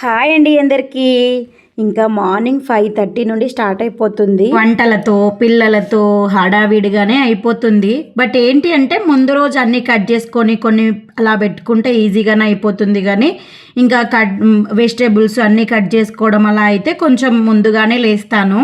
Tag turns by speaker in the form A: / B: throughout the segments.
A: Hi అండి అందరికీ. ఇంకా మార్నింగ్ ఫైవ్ థర్టీ నుండి స్టార్ట్ అయిపోతుంది. వంటలతో పిల్లలతో హడావిడిగానే అయిపోతుంది. బట్ ఏంటి అంటే ముందు రోజు అన్నీ కట్ చేసుకొని కొన్ని అలా పెట్టుకుంటే ఈజీగానే అయిపోతుంది కానీ ఇంకా కట్ వెజిటేబుల్స్ అన్నీ కట్ చేసుకోవడం అలా అయితే కొంచెం ముందుగానే లేస్తాను.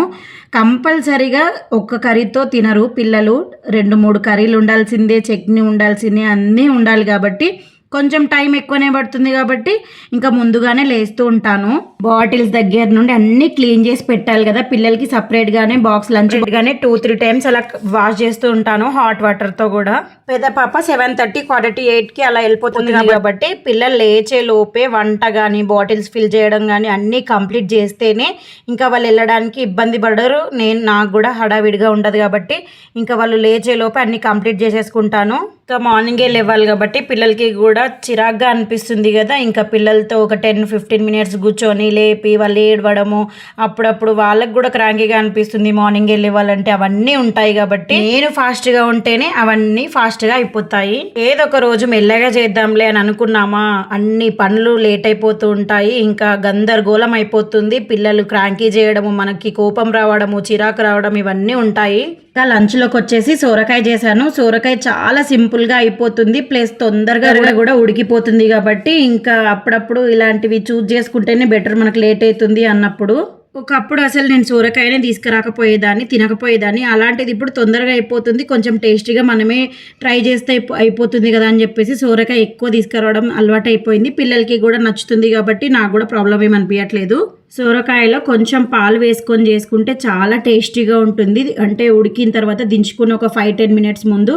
A: కంపల్సరీగా ఒక్క కర్రీతో తినరు పిల్లలు. రెండు మూడు కర్రీలు ఉండాల్సిందే చట్నీ ఉండాల్సిందే అన్నీ ఉండాలి కాబట్టి కొంచెం టైం ఎక్కువనే పడుతుంది కాబట్టి ఇంకా ముందుగానే లేస్తూ ఉంటాను. బాటిల్స్ దగ్గర నుండి అన్ని క్లీన్ చేసి పెట్టాలి కదా. పిల్లలకి సపరేట్గానే బాక్స్ లంచ్ గానే టూ త్రీ టైమ్స్ అలా వాష్ చేస్తూ ఉంటాను హాట్ వాటర్తో కూడా. పెద్ద పాప సెవెన్ థర్టీ క్వార్టర్ ఎయిట్కి అలా వెళ్ళిపోతుంది కాబట్టి పిల్లలు లేచే లోపే వంట కానీ బాటిల్స్ ఫిల్ చేయడం కానీ అన్నీ కంప్లీట్ చేస్తేనే ఇంకా వాళ్ళు వెళ్ళడానికి ఇబ్బంది పడరు. నేను నాకు కూడా హడావిడిగా ఉండదు కాబట్టి ఇంకా వాళ్ళు లేచే లోపే అన్నీ కంప్లీట్ చేసేసుకుంటాను. ఇంకా మార్నింగే లేవాలి కాబట్టి పిల్లలకి కూడా చిరాగ్గా అనిపిస్తుంది కదా. ఇంకా పిల్లలతో ఒక టెన్ ఫిఫ్టీన్ మినిట్స్ కూర్చొని లేపి వాళ్ళు ఏడవడము అప్పుడప్పుడు వాళ్ళకి కూడా క్రాంకీగా అనిపిస్తుంది మార్నింగ్ లేవాలంటే. అవన్నీ ఉంటాయి కాబట్టి నేను ఫాస్ట్గా ఉంటేనే అవన్నీ ఫాస్ట్గా అయిపోతాయి. ఏదో ఒక రోజు మెల్లగా చేద్దాంలే అని అనుకున్నామా? అన్ని పనులు లేట్ అయిపోతూ ఉంటాయి. ఇంకా గందరగోళం అయిపోతుంది. పిల్లలు క్రాంకీ చేయడము మనకి కోపం రావడము చిరాకు రావడం ఇవన్నీ ఉంటాయి. ఇంకా లంచ్లోకి వచ్చేసి సోరకాయ చేశాను. సోరకాయ చాలా సింపుల్గా అయిపోతుంది. ప్లస్ తొందరగా కూడా ఉడికిపోతుంది కాబట్టి ఇంకా అప్పుడప్పుడు ఇలాంటివి చూజ్ చేసుకుంటేనే బెటర్ మనకు లేట్ అవుతుంది అన్నప్పుడు. ఒకప్పుడు అసలు నేను సూరకాయనే తీసుకురాకపోయేదాన్ని తినకపోయేదాన్ని. అలాంటిది ఇప్పుడు తొందరగా అయిపోతుంది. కొంచెం టేస్టీగా మనమే ట్రై చేస్తే అయిపో- అయిపోతుంది కదా అని చెప్పేసి సూరకాయ ఎక్కువ తీసుకురావడం అలవాటు అయిపోయింది పిల్లలకి కూడా నచ్చుతుంది కాబట్టి నాకు కూడా ప్రాబ్లం ఏమి అనిపించట్లేదు సొరకాయలో కొంచెం పాలు వేసుకొని చేసుకుంటే చాలా టేస్టీగా ఉంటుంది. అంటే ఉడికిన తర్వాత దించుకుని ఒక ఫైవ్ టెన్ మినిట్స్ ముందు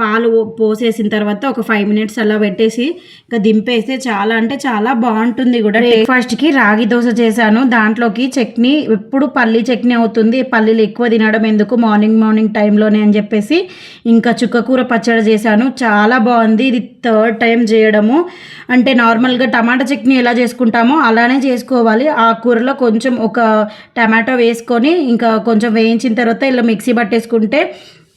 A: పాలు పోసేసిన తర్వాత ఒక ఫైవ్ మినిట్స్ అలా పెట్టేసి ఇంకా దింపేస్తే చాలా అంటే చాలా బాగుంటుంది కూడా. బ్రేక్ఫాస్ట్కి రాగి దోశ చేశాను. దాంట్లోకి చట్నీ ఎప్పుడు పల్లీ చట్నీ అవుతుంది. పల్లీలు ఎక్కువ తినడం ఎందుకు? మార్నింగ్ మార్నింగ్ టైంలోనే అని చెప్పేసి ఇంకా చుక్కకూర పచ్చడి చేశాను. చాలా బాగుంది. ఇది థర్డ్ టైం చేయడము. అంటే నార్మల్గా టమాటా చట్నీ ఎలా చేసుకుంటామో అలానే చేసుకోవాలి. ఆ కూర కూరలో కొంచెం ఒక టమాటో వేసుకొని ఇంకా కొంచెం వేయించిన తర్వాత ఇలా మిక్సీ పట్టేసుకుంటే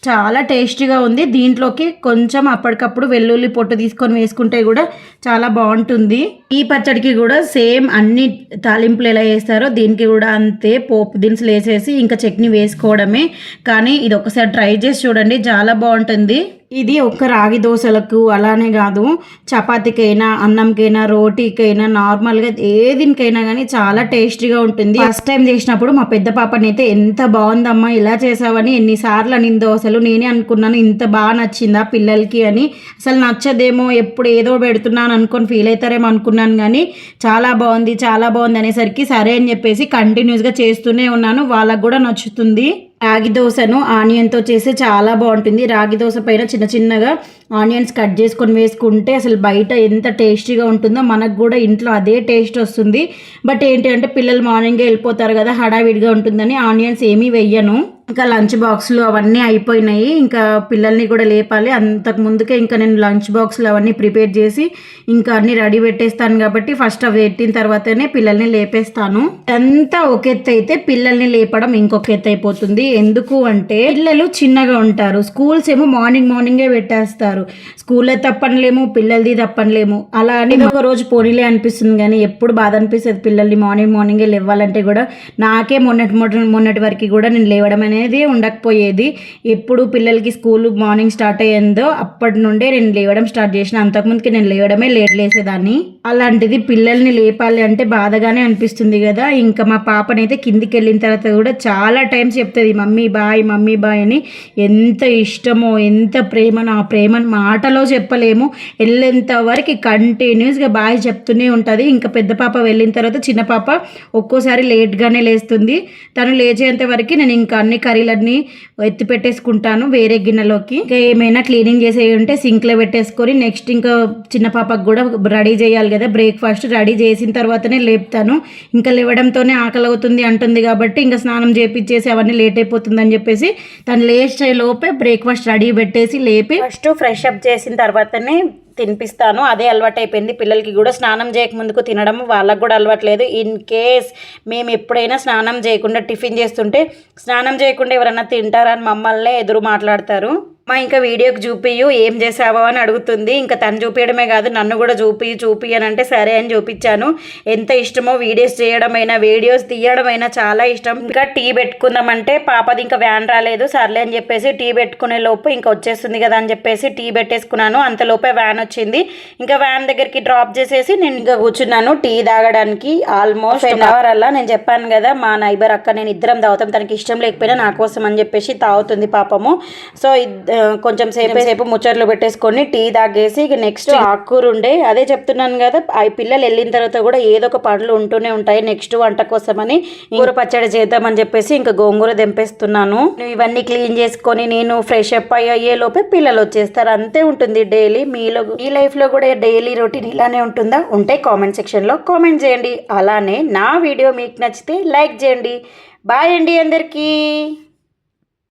A: చాలా టేస్టీగా ఉంది. దీంట్లోకి కొంచెం అప్పటికప్పుడు వెల్లుల్లి పొట్టు తీసుకొని వేసుకుంటే కూడా చాలా బాగుంటుంది. ఈ పచ్చడికి కూడా సేమ్ అన్ని తాలింపులు ఎలా వేస్తారో దీనికి కూడా అంతే పోపు దినుసులు వేసేసి ఇంకా చట్నీ వేసుకోవడమే. కానీ ఇది ఒకసారి ట్రై చేసి చూడండి. చాలా బాగుంటుంది. ఇది ఒక్క రాగి దోశలకు అలానే కాదు. చపాతీకైనా అన్నంకైనా రోటీకైనా నార్మల్గా ఏ దీనికైనా కానీ చాలా టేస్టీగా ఉంటుంది. ఫస్ట్ టైం చేసినప్పుడు మా పెద్ద పాపని అయితే ఎంత బాగుందమ్మా ఇలా చేసావని ఎన్నిసార్లు అనిందో అసలు నేనే అనుకున్నాను ఇంత బాగా నచ్చిందా పిల్లలకి అని. అసలు నచ్చదేమో ఎప్పుడు ఏదో పెడుతున్నాను అనుకొని ఫీల్ అవుతారేమో అనుకున్నాను కానీ చాలా బాగుంది చాలా బాగుంది అనేసరికి సరే అని చెప్పేసి కంటిన్యూస్గా చేస్తూనే ఉన్నాను. వాళ్ళకు కూడా నచ్చుతుంది. రాగి దోశను ఆనియన్తో చేస్తే చాలా బాగుంటుంది. రాగి దోశ పైన చిన్న చిన్నగా ఆనియన్స్ కట్ చేసుకొని వేసుకుంటే అసలు బయట ఎంత టేస్టీగా ఉంటుందో మనకు కూడా ఇంట్లో అదే టేస్ట్ వస్తుంది. బట్ ఏంటి అంటే పిల్లలు మార్నింగే వెళ్ళిపోతారు కదా హడావిడిగా ఉంటుందని ఆనియన్స్ ఏమీ వెయ్యను ఇంకా లంచ్ బాక్స్లు అవన్నీ అయిపోయినాయి. ఇంకా పిల్లల్ని కూడా లేపాలి. అంతకు ముందుకే ఇంకా నేను లంచ్ బాక్స్లు అవన్నీ ప్రిపేర్ చేసి ఇంకా అన్ని రెడీ పెట్టేస్తాను కాబట్టి ఫస్ట్ అవి పెట్టిన తర్వాతనే పిల్లల్ని లేపేస్తాను. అంతా ఒక ఎత్తు అయితే పిల్లల్ని లేపడం ఇంకొక ఎత్తు అయిపోతుంది. ఎందుకు అంటే పిల్లలు చిన్నగా ఉంటారు. స్కూల్స్ ఏమో మార్నింగ్ మార్నింగే పెట్టేస్తారు. స్కూల్లో తప్పనిలేము పిల్లలది తప్పనిలేము. అలా అని ఒక రోజు పోనీలే అనిపిస్తుంది కానీ ఎప్పుడు బాధ అనిపిస్తుంది పిల్లల్ని మార్నింగ్ మార్నింగే లేవాలంటే కూడా. నాకే మొన్నటి మొన్నటి వరకు కూడా నేను లేవడం అనేది ఉండకపోయేది. ఎప్పుడు పిల్లలకి స్కూల్ మార్నింగ్ స్టార్ట్ అయ్యిందో అప్పటి నుండే నేను లేవడం స్టార్ట్ చేసిన. అంతకుముందుకి నేను లేవడమే లేట్ లేసేదాన్ని. అలాంటిది పిల్లల్ని లేపాలి అంటే బాధగానే అనిపిస్తుంది కదా. ఇంకా మా పాపనైతే కిందికి వెళ్ళిన తర్వాత కూడా చాలా టైమ్స్ చెప్తుంది మమ్మీ బాయ్ మమ్మీ బాయ్ అని. ఎంత ఇష్టమో ఎంత ప్రేమనో ఆ ప్రేమను మాటలో చెప్పలేము. వెళ్ళేంత వరకు కంటిన్యూస్గా బాయ్ చెప్తూనే ఉంటుంది. ఇంకా పెద్ద పాప వెళ్ళిన తర్వాత చిన్న పాప ఒక్కోసారి లేట్గానే లేస్తుంది. తను లేచేంత వరకు నేను ఇంకా అన్ని కర్రీలన్నీ ఎత్తి పెట్టేసుకుంటాను వేరే గిన్నెలోకి. ఇంకా ఏమైనా క్లీనింగ్ చేసేవి ఉంటే సింక్లో పెట్టేసుకొని నెక్స్ట్ ఇంకా చిన్న పాపకు కూడా రెడీ చేయాలి కదా బ్రేక్ఫాస్ట్ రెడీ చేసిన తర్వాతనే లేపుతాను. ఇంకా లేవడంతోనే ఆకలి అవుతుంది అంటుంది కాబట్టి ఇంకా స్నానం చేపించేసి అవన్నీ లేట్ అయిపోతుందని చెప్పేసి తను లేచే లోపే బ్రేక్ఫాస్ట్ రెడీ పెట్టేసి లేపి ఫస్ట్ ఫ్రెష్ అప్ చేసిన తర్వాతనే తినిపిస్తాను. అదే అలవాటైపోయింది. పిల్లలకి కూడా స్నానం చేయక ముందుకు తినడం వాళ్ళకు కూడా అలవాట్లేదు. ఇన్ కేస్ మేము ఎప్పుడైనా స్నానం చేయకుండా టిఫిన్ చేస్తుంటే స్నానం చేయకుండా ఎవరైనా తింటారా అని మమ్మల్నే ఎదురు మాట్లాడతారు. మా ఇంకా వీడియోకి చూపియు ఏం చేసావో అని అడుగుతుంది. ఇంకా తను చూపించడమే కాదు నన్ను కూడా చూపి చూపి అని అంటే సరే అని చూపించాను. ఎంత ఇష్టమో వీడియోస్ చేయడమైనా వీడియోస్ తీయడమైనా చాలా ఇష్టం. ఇంకా టీ పెట్టుకుందామంటే పాపది ఇంకా వ్యాన్ రాలేదు సర్లే అని చెప్పేసి టీ పెట్టుకునే లోపు ఇంకా వచ్చేస్తుంది కదా అని చెప్పేసి టీ పెట్టేసుకున్నాను. అంతలోపే వ్యాన్ వచ్చింది. ఇంకా వ్యాన్ దగ్గరికి డ్రాప్ చేసేసి నేను ఇంకా కూర్చున్నాను టీ తాగడానికి. ఆల్మోస్ట్ వన్ అవర్ అలా నేను చెప్పాను కదా మా నైబర్ అక్క నేను ఇద్దరం తాగుతాం తనకి ఇష్టం లేకపోయినా నా కోసం అని చెప్పేసి తాగుతుంది పాపము. సో కొంచెం సేపు సేపు ముచ్చట్లు పెట్టేసుకొని టీ తాగేసి ఇక నెక్స్ట్ ఆకుకూర ఉండే అదే చెప్తున్నాను కదా ఆ పిల్లలు వెళ్ళిన తర్వాత కూడా ఏదో ఒక పనులు ఉంటూనే ఉంటాయి నెక్స్ట్ వంట కోసమని. కూర పచ్చడి చేద్దామని చెప్పేసి ఇంకా గోంగూర తెంపేస్తున్నాను. నేను ఇవన్నీ క్లీన్ చేసుకొని నేను ఫ్రెష్ అప్ అయ్యే లోపే పిల్లలు వచ్చేస్తారు. అంతే ఉంటుంది డైలీ మీలో ఈ లైఫ్లో కూడా డైలీ రొటీన్ ఇలానే ఉంటుందా? ఉంటే కామెంట్ సెక్షన్లో కామెంట్ చేయండి. అలానే నా వీడియో మీకు నచ్చితే లైక్ చేయండి. బాయ్ అండి అందరికీ.